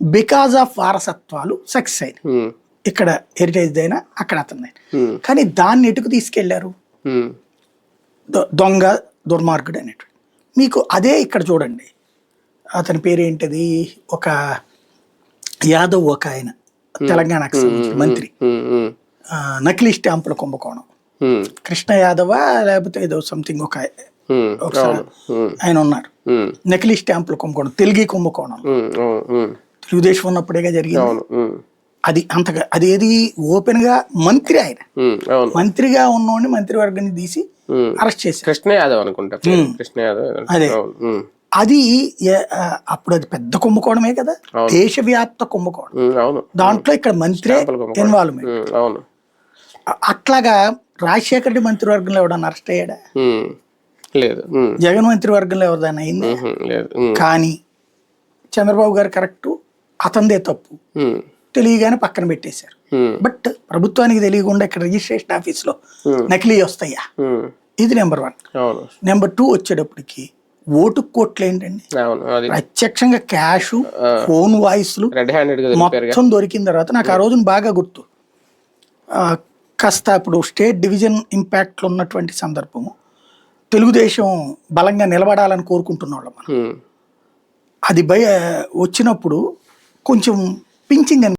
Because of వారసత్వాలు success అయింది ఉమ్, ఇక్కడ హెరిటేజ్ అయినా అక్కడ అతను ఉమ్, కానీ దాన్ని ఎటుకు తీసుకెళ్ళారు? దొ- దొంగ దుర్మార్గుడు అనేటువంటి మీకు అదే ఇక్కడ చూడండి. అతని పేరు ఏంటిది ఒక యాదవ్ ఒక ఆయన. తెలంగాణకు సంబంధించిన మంత్రి. నకిలీ స్టాంపుల కుంభకోణం. కృష్ణ యాదవ లేకపోతే ఏదో సంథింగ్ ఒక ఒకసారి ఆయన ఉన్నారు. నకిలీ స్టాంపుల కుంభకోణం. తెలుగు కుంభకోణం. ఉమ్, తెలుగుదేశం ఉన్నప్పుడేగా జరిగింది. అది అంతగా అది ఏది ఓపెన్గా మంత్రి ఆయన. మంత్రిగా ఉన్నోడిని మంత్రివర్గాన్ని తీసి. అరెస్ట్ చేశారు. కృష్ణ యాదవ్ అనుకుంటా. కృష్ణ యాదవ్ అదే. అది అప్పుడు అది పెద్ద కుంభకోణమే కదా. దేశవ్యాప్త కుంభకోణం. దాంట్లో ఇక్కడ మంత్రే. ఇన్వాల్వ్మెంట్ అట్లాగా రాజశేఖర రెడ్డి మంత్రివర్గంలో ఎవడన్నా అరెస్ట్ అయ్యాడా? లేదు. జగన్ మంత్రివర్గంలో ఎవరిదైనా అయింది? కానీ చంద్రబాబు గారు కరెక్ట్ అతందే తప్పు. తెలియగానే పక్కన పెట్టేశారు. బట్ ప్రభుత్వానికి తెలియకుండా ఇక్కడ రిజిస్ట్రేషన్ ఆఫీస్లో. నకిలీ వస్తాయా? ఇది నెంబర్ వన్. నెంబర్ టూ వచ్చేటప్పటికి ఓటు కోట్లు ఏంటండి? ప్రత్యక్షంగా క్యాష్ ఫోన్ వాయిస్లు మొత్తం దొరికిన తర్వాత నాకు ఆ రోజున బాగా గుర్తు. కాస్త ఇప్పుడు స్టేట్ డివిజన్ ఇంపాక్ట్లో ఉన్నటువంటి సందర్భము. తెలుగుదేశం బలంగా నిలబడాలని కోరుకుంటున్న వాళ్ళం మనం అది భయ వచ్చినప్పుడు కొంచెం పించింగ్ అని